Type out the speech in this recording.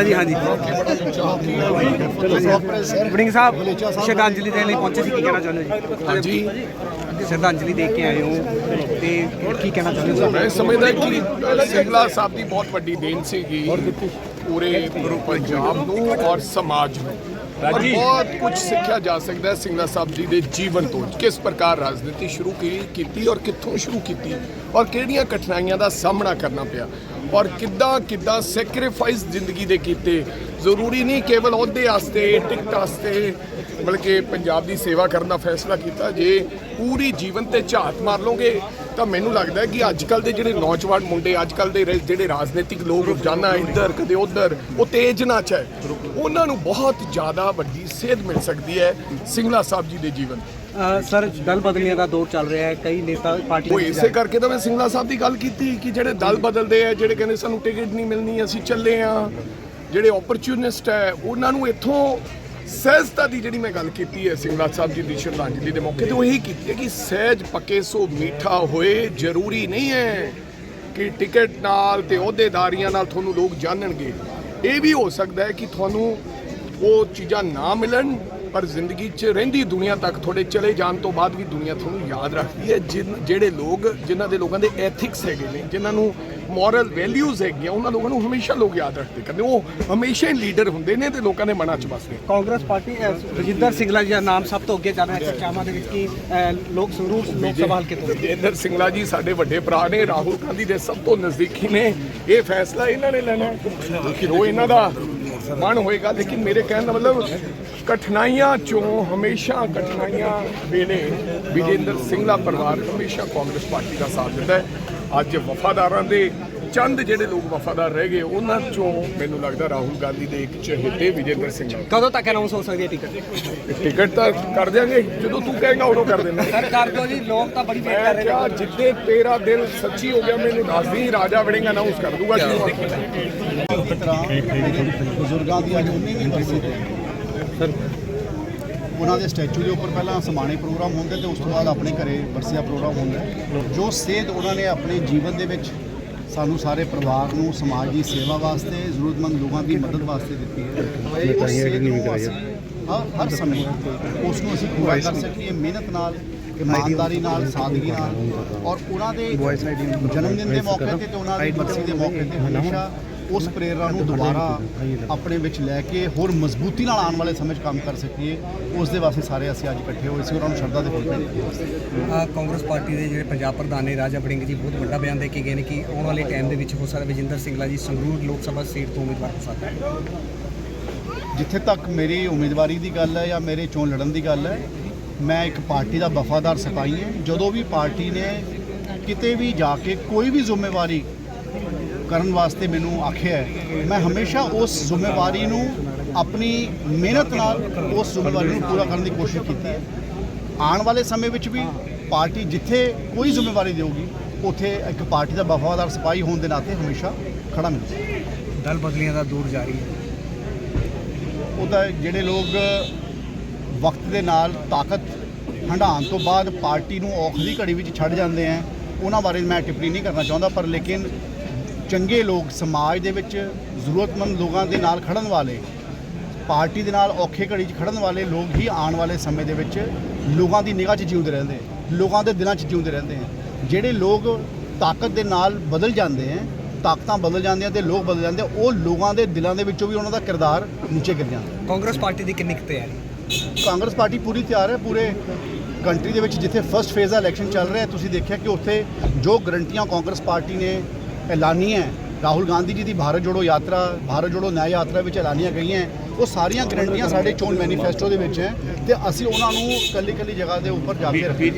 ਹਾਂਜੀ ਹਾਂਜੀ। ਵੜਿੰਗ ਸਾਹਿਬ ਸ਼ਰਧਾਂਜਲੀ ਦੇਣ ਲਈ ਪਹੁੰਚੇ ਸੀ ਕੀ ਕਹਿਣਾ ਚਾਹੁੰਦੇ ਹੋ ਜੀ? ਹਾਂਜੀ। ਸ਼ਰਧਾਂਜਲੀ ਦੇ ਕੇ ਆਏ ਹੋ ਤੇ ਕੀ ਕਹਿਣਾ ਚਾਹੁੰਦੇ ਹੋ? ਮੈਂ ਸਮਝਦਾ ਕਿ ਸਿੰਗਲਾ ਸਾਹਿਬ ਦੀ ਬਹੁਤ ਵੱਡੀ ਦੇਣ ਸੀਗੀ ਪੂਰੇ ਪੰਜਾਬ ਨੂੰ ਔਰ ਸਮਾਜ ਨੂੰ। ਔਰ ਬਹੁਤ ਕੁਝ ਸਿੱਖਿਆ ਜਾ ਸਕਦਾ ਹੈ ਸਿੰਗਲਾ ਸਾਹਿਬ ਜੀ ਦੇ ਜੀਵਨ ਤੋਂ ਕਿਸ ਪ੍ਰਕਾਰ ਰਾਜਨੀਤੀ ਸ਼ੁਰੂ ਕੀਤੀ ਔਰ ਕਿੱਥੋਂ ਸ਼ੁਰੂ ਕੀਤੀ ਔਰ ਕਿਹੜੀਆਂ ਕਠਿਨਾਈਆਂ ਦਾ ਸਾਹਮਣਾ ਕਰਨਾ ਪਿਆ। ਔਰ ਕਿੱਦਾਂ ਕਿੱਦਾਂ ਸੈਕਰੀਫਾਈਸ ਜ਼ਿੰਦਗੀ ਦੇ ਕੀਤੇ। ਜ਼ਰੂਰੀ ਨਹੀਂ ਕੇਵਲ ਅਹੁਦੇ ਵਾਸਤੇ ਟਿਕਟ ਵਾਸਤੇ, ਬਲਕਿ ਪੰਜਾਬ ਦੀ ਸੇਵਾ ਕਰਨ ਦਾ ਫੈਸਲਾ ਕੀਤਾ। ਜੇ ਪੂਰੀ ਜੀਵਨ ਤੇ ਝਾਤ ਮਾਰ ਲਓਗੇ, ਤਾਂ ਮੈਨੂੰ ਲੱਗਦਾ ਕਿ ਅੱਜ ਕੱਲ ਦੇ ਜਿਹੜੇ ਨੌਜਵਾਨ ਮੁੰਡੇ ਅੱਜ ਕੱਲ ਦੇ ਰੇ- ਜਿਹੜੇ ਰਾਜਨੀਤਿਕ ਲੋਕ ਰੋਜ਼ਾਨਾ ਇੱਧਰ, ਕਦੇ ਉੱਧਰ, ਉਹ ਤੇਜ਼ ਨਾ ਚਾਹੇ ਉਹਨਾਂ ਨੂੰ ਬਹੁਤ ਜ਼ਿਆਦਾ ਵੱਡੀ ਸੇਧ ਮਿਲ ਸਕਦੀ ਹੈ ਸਿੰਗਲਾ ਸਾਹਿਬ ਜੀ ਦੇ ਜੀਵਨ ਸਰ ਦਲ ਬਦਲੀਆਂ ਦਾ ਦੌਰ ਚੱਲ ਰਿਹਾ ਹੈ ਕਈ ਨੇਤਾ ਪਾਰਟੀ ਉਹ ਇਸੇ ਕਰਕੇ ਤਾਂ ਮੈਂ ਸਿੰਗਲਾ ਸਾਹਿਬ ਦੀ ਗੱਲ ਕੀਤੀ ਕਿ ਜਿਹੜੇ ਦਲ ਬਦਲਦੇ ਆ ਜਿਹੜੇ ਕਹਿੰਦੇ ਸਾਨੂੰ ਟਿਕਟ ਨਹੀਂ ਮਿਲਣੀ ਅਸੀਂ ਚੱਲੇ ਆ ਜਿਹੜੇ ਓਪਰਚੂਨਿਸਟ ਹੈ ਉਹਨਾਂ ਨੂੰ ਇੱਥੋਂ ਸਹਿਜਤਾ ਦੀ ਜਿਹੜੀ ਮੈਂ ਗੱਲ ਕੀਤੀ ਹੈ ਸਿੰਗਲਾ ਸਾਹਿਬ ਜੀ ਦੀ ਸ਼ਰਧਾਂਜਲੀ ਦੇ ਮੌਕੇ ਤੇ ਉਹ ਇਹੀ ਕੀਤੀ ਹੈ ਕਿ ਸਹਿਜ ਪੱਕੇ ਸੋ ਮੀਠਾ ਹੋਏ ਜ਼ਰੂਰੀ ਨਹੀਂ ਹੈ ਕਿ ਟਿਕਟ ਨਾਲ ਤੇ ਅਹੁਦੇਦਾਰੀਆਂ ਨਾਲ ਤੁਹਾਨੂੰ ਲੋਕ ਜਾਣਨਗੇ। ਇਹ ਵੀ ਹੋ ਸਕਦਾ ਹੈ ਕਿ ਤੁਹਾਨੂੰ ਉਹ ਚੀਜ਼ਾਂ ਨਾ ਮਿਲਣ ਪਰ ਜ਼ਿੰਦਗੀ 'ਚ ਰਹਿੰਦੀ ਦੁਨੀਆ ਤੱਕ ਤੁਹਾਡੇ ਚਲੇ ਜਾਣ ਤੋਂ ਬਾਅਦ ਵੀ ਦੁਨੀਆ ਤੁਹਾਨੂੰ ਯਾਦ ਰੱਖਦੀ ਹੈ। ਜਿਹੜੇ ਲੋਕ ਜਿਨ੍ਹਾਂ ਦੇ ਲੋਕਾਂ ਦੇ ਐਥਿਕਸ ਹੈਗੇ ਨੇ ਜਿਨ੍ਹਾਂ ਨੂੰ ਮੋਰਲ ਵੈਲਿਊਜ਼ ਹੈਗੀਆਂ ਉਹਨਾਂ ਲੋਕਾਂ ਨੂੰ ਹਮੇਸ਼ਾ ਲੋਕ ਯਾਦ ਰੱਖਦੇ ਕਰਦੇ ਉਹ ਹਮੇਸ਼ਾ ਹੀ ਲੀਡਰ ਹੁੰਦੇ ਨੇ ਤੇ ਲੋਕਾਂ ਦੇ ਮਨਾਂ 'ਚ ਵਸਦੇ ਕਾਂਗਰਸ ਪਾਰਟੀ ਰਜਿੰਦਰ ਸਿੰਘਲਾ ਜੀ ਦਾ ਨਾਮ ਸਭ ਤੋਂ ਅੱਗੇ ਚੱਲ ਰਿਹਾ ਹੈ ਚਰਚਾਵਾਂ ਦੇ ਵਿੱਚ ਕਿ ਲੋਕ ਸੰਗਰੂਰ ਲੋਕ ਸਭਾ ਹਲਕੇ ਤੋਂ ਵਿਜੇਂਦਰ ਸਿੰਗਲਾ ਜੀ ਸਾਡੇ ਵੱਡੇ ਭਰਾ ਨੇ ਰਾਹੁਲ ਗਾਂਧੀ ਦੇ ਸਭ ਤੋਂ ਨਜ਼ਦੀਕੀ ਨੇ। ਇਹ ਫੈਸਲਾ ਇਹਨਾਂ ਨੇ ਲੈਣਾ ਹੈ। ਕਿ ਉਹ ਇਹਨਾਂ ਦਾ ਮਨ ਹੋਏਗਾ ਲੇਕਿਨ ਮੇਰੇ ਕਹਿਣ ਦਾ ਮਤਲਬ ਕਠਿਨਾਈਆਂ ਚੋਂ ਹਮੇਸ਼ਾ ਕਠਿਨਾਈਆਂ ਵੇਲੇ ਵਿਜੇਂਦਰ ਸਿੰਗਲਾ ਪਰਿਵਾਰ ਹਮੇਸ਼ਾ ਕਾਂਗਰਸ ਪਾਰਟੀ ਦਾ ਸਾਥ ਦਿੰਦਾ ਹੈ। ਅੱਜ ਵਫਾਦਾਰਾਂ ਦੇ ਚੰਦ ਜਿਹੜੇ ਲੋਕ ਵਫਾਦਾਰ ਰਹਿ ਗਏ ਉਹਨਾਂ ਚੋਂ ਮੈਨੂੰ ਲੱਗਦਾ ਰਾਹੁਲ ਗਾਂਧੀ ਦੇ ਇੱਕ ਚਹੇਤੇ ਵਿਜੇਂਦਰ ਸਿੰਗਲਾ ਕਦੋਂ ਤੱਕ ਅਨਾਉਂਸ ਹੋ ਸਕਦੀ ਹੈ ਟਿਕਟ ਟਿਕਟ ਤਾਂ ਕਰ ਦਿਆਂਗੇ। ਜਦੋਂ ਤੂੰ ਕਹੇਗਾ ਉਦੋਂ ਕਰ ਦੇਣਾ ਸਰ ਕਰ ਦਿਓ ਜੀ ਲੋਕ ਤਾਂ ਬੜੀ ਵੇਟ ਕਰ ਰਹੇ ਨੇ। ਜਿੱਦੇ ਤੇਰਾ ਦਿਲ ਸੱਚੀ ਹੋ ਗਿਆ ਮੈਨੂੰ ਦੱਸ ਦੀ ਰਾਜਾ ਵੜਿੰਗ ਅਨਾਉਂਸ ਕਰ ਦੂਗਾ ਕਿ ਤਰ੍ਹਾਂ ਬਜ਼ੁਰਗਾਂ ਦੀ ਅੱਜ 19ਵੀਂ ਬਰਸੀ ਤੇ ਸਰ ਉਹਨਾਂ ਦੇ ਸਟੈਚੂ ਦੇ ਉੱਪਰ ਪਹਿਲਾਂ ਸਮਾਣੇ ਪ੍ਰੋਗਰਾਮ ਹੁੰਦੇ ਤੇ ਉਸ ਤੋਂ ਬਾਅਦ ਆਪਣੇ ਘਰੇ ਬਰਸੀਆ ਪ੍ਰੋਗਰਾਮ ਹੁੰਦਾ। ਜੋ ਸੇਧ ਉਹਨਾਂ ਨੇ ਆਪਣੇ ਜੀਵਨ ਦੇ ਵਿੱਚ ਸਾਨੂੰ ਸਾਰੇ ਪਰਿਵਾਰ ਨੂੰ ਸਮਾਜ ਦੀ ਸੇਵਾ ਵਾਸਤੇ ਜ਼ਰੂਰਤਮੰਦ ਲੋਕਾਂ ਦੀ ਮਦਦ ਵਾਸਤੇ ਦਿੱਤੀ ਹੈ। ਉਸ ਸੇਧ ਨੂੰ ਅਸੀਂ ਹਰ ਹਰ ਸਮੇਂ ਉਸ ਨੂੰ ਅਸੀਂ ਪੂਰਾ ਕਰ ਸਕੀਏ ਮਿਹਨਤ ਨਾਲ ਇਮਾਨਦਾਰੀ ਨਾਲ ਸਾਦਗੀ ਨਾਲ। ਔਰ ਉਹਨਾਂ ਦੇ ਜਨਮ ਦਿਨ ਦੇ ਮੌਕੇ ਤੇ ਤੇ ਉਹਨਾਂ ਦੀ ਬਰਸੀ ਦੇ ਮੌਕੇ ਤੇ ਹਮੇਸ਼ਾ ਉਸ ਪ੍ਰੇਰਣਾ ਨੂੰ ਦੁਬਾਰਾ ਆਪਣੇ ਵਿੱਚ ਲੈ ਕੇ ਹੋਰ ਮਜ਼ਬੂਤੀ ਨਾਲ ਆਉਣ ਵਾਲੇ ਸਮੇਂ 'ਚ ਕੰਮ ਕਰ ਸਕੀਏ ਉਸ ਦੇ ਵਾਸਤੇ ਸਾਰੇ ਅਸੀਂ ਅੱਜ ਇਕੱਠੇ ਹੋਏ ਸੀ ਉਹਨਾਂ ਨੂੰ ਸ਼ਰਧਾ ਦੇ ਫੁੱਲ ਅ, ਕਾਂਗਰਸ ਪਾਰਟੀ ਦੇ ਜਿਹੜੇ ਪੰਜਾਬ ਪ੍ਰਧਾਨ ਨੇ ਰਾਜਾ ਵੜਿੰਗ ਜੀ ਬਹੁਤ ਵੱਡਾ ਬਿਆਨ ਦੇ ਕੇ ਗਏ ਨੇ ਕਿ ਆਉਣ ਵਾਲੇ ਟਾਈਮ ਦੇ ਵਿੱਚ ਹੋ ਸਕਦਾ ਵਿਜੇਂਦਰ ਸਿੰਘਲਾ ਜੀ ਸੰਗਰੂਰ ਲੋਕ ਸਭਾ ਸੀਟ ਤੋਂ ਉਮੀਦਵਾਰ ਹੋ ਸਕਦੇ ਜਿੱਥੇ ਤੱਕ ਮੇਰੀ ਉਮੀਦਵਾਰੀ ਦੀ ਗੱਲ ਹੈ ਜਾਂ ਮੇਰੇ ਚੋਣ ਲੜਨ ਦੀ ਗੱਲ ਹੈ ਮੈਂ ਇੱਕ ਪਾਰਟੀ ਦਾ ਵਫਾਦਾਰ ਸਿਪਾਹੀ ਹਾਂ। ਜਦੋਂ ਵੀ ਪਾਰਟੀ ਨੇ ਕਿਤੇ ਵੀ ਜਾ ਕੇ ਕੋਈ ਵੀ ਜ਼ਿੰਮੇਵਾਰੀ ਕਰਨ ਵਾਸਤੇ ਮੈਨੂੰ ਆਖਿਆ ਹੈ। ਮੈਂ ਹਮੇਸ਼ਾ ਉਸ ਜ਼ਿੰਮੇਵਾਰੀ ਨੂੰ ਆਪਣੀ ਮਿਹਨਤ ਨਾਲ ਉਸ ਜ਼ਿੰਮੇਵਾਰੀ ਨੂੰ ਪੂਰਾ ਕਰਨ ਦੀ ਕੋਸ਼ਿਸ਼ ਕੀਤੀ ਹੈ। ਆਉਣ ਵਾਲੇ ਸਮੇਂ ਵਿੱਚ ਵੀ ਪਾਰਟੀ ਜਿੱਥੇ ਕੋਈ ਜ਼ਿੰਮੇਵਾਰੀ ਦੇਊਗੀ ਉੱਥੇ ਇੱਕ ਪਾਰਟੀ ਦਾ ਵਫਾਦਾਰ ਸਿਪਾਹੀ ਹੋਣ ਦੇ ਨਾਤੇ ਹਮੇਸ਼ਾ ਖੜਾ ਮਿਲੂਗਾ ਦਲ ਬਦਲੀਆਂ ਦਾ ਦੌਰ ਜਾਰੀ ਹੈ। ਉਹਦਾ ਜਿਹੜੇ ਲੋਕ ਵਕਤ ਦੇ ਨਾਲ ਤਾਕਤ ਹੰਢਾਉਣ ਤੋਂ ਬਾਅਦ ਪਾਰਟੀ ਨੂੰ ਔਖ ਦੀ ਘੜੀ ਵਿੱਚ ਛੱਡ ਜਾਂਦੇ ਆ ਉਹਨਾਂ ਬਾਰੇ ਮੈਂ ਟਿੱਪਣੀ ਨਹੀਂ ਕਰਨਾ ਚਾਹੁੰਦਾ ਪਰ ਲੇਕਿਨ ਚੰਗੇ ਲੋਕ ਸਮਾਜ ਦੇ ਵਿੱਚ ਜ਼ਰੂਰਤਮੰਦ ਲੋਕਾਂ ਦੇ ਨਾਲ ਖੜਨ ਵਾਲੇ ਪਾਰਟੀ ਦੇ ਨਾਲ ਔਖੇ ਘੜੀ 'ਚ ਖੜਨ ਵਾਲੇ ਲੋਕ ਹੀ ਆਉਣ ਵਾਲੇ ਸਮੇਂ ਦੇ ਵਿੱਚ ਲੋਕਾਂ ਦੀ ਨਿਗਾਹ 'ਚ ਜਿਉਂਦੇ ਰਹਿੰਦੇ ਲੋਕਾਂ ਦੇ ਦਿਲਾਂ 'ਚ ਜਿਉਂਦੇ ਰਹਿੰਦੇ ਆ। ਜਿਹੜੇ ਲੋਕ ਤਾਕਤ ਦੇ ਨਾਲ ਬਦਲ ਜਾਂਦੇ ਆ ਤਾਕਤਾਂ ਬਦਲ ਜਾਂਦੀਆਂ ਤੇ ਲੋਕ ਬਦਲ ਜਾਂਦੇ ਉਹ ਲੋਕਾਂ ਦੇ ਦਿਲਾਂ ਦੇ ਵਿੱਚੋਂ ਵੀ ਉਹਨਾਂ ਦਾ ਕਿਰਦਾਰ ਨੀਚੇ ਗਿਰ ਜਾਂਦਾ। ਕਾਂਗਰਸ ਪਾਰਟੀ ਦੀ ਕਿੰਨੀ ਕੁ ਤਿਆਰੀ? ਕਾਂਗਰਸ ਪਾਰਟੀ ਪੂਰੀ ਤਿਆਰ ਹੈ ਪੂਰੇ ਕੰਟਰੀ ਦੇ ਵਿੱਚ ਜਿੱਥੇ ਫਰਸਟ ਫੇਜ਼ ਦਾ ਇਲੈਕਸ਼ਨ ਚੱਲ ਰਿਹਾ ਤੁਸੀਂ ਦੇਖਿਆ ਕਿ ਉੱਥੇ ਜੋ ਗਰੰਟੀਆਂ ਕਾਂਗਰਸ ਪਾਰਟੀ ਨੇ ਐਲਾਨੀਆਂ ਹੈ, ਰਾਹੁਲ ਗਾਂਧੀ ਜੀ ਦੀ ਭਾਰਤ ਜੋੜੋ ਯਾਤਰਾ ਭਾਰਤ ਜੋੜੋ ਨਿਆਂ ਯਾਤਰਾ ਵਿੱਚ ਐਲਾਨੀਆਂ ਗਈਆਂ ਉਹ ਸਾਰੀਆਂ ਗਰੰਟੀਆਂ ਸਾਡੇ ਚੋਣ ਮੈਨੀਫੈਸਟੋ ਦੇ ਵਿੱਚ ਹੈ ਤੇ ਅਸੀਂ ਉਹਨਾਂ ਨੂੰ ਕੱਲੀ ਕੱਲੀ ਜਗ੍ਹਾ ਦੇ ਉੱਪਰ ਜਾ ਕੇ ਰੱਖੀ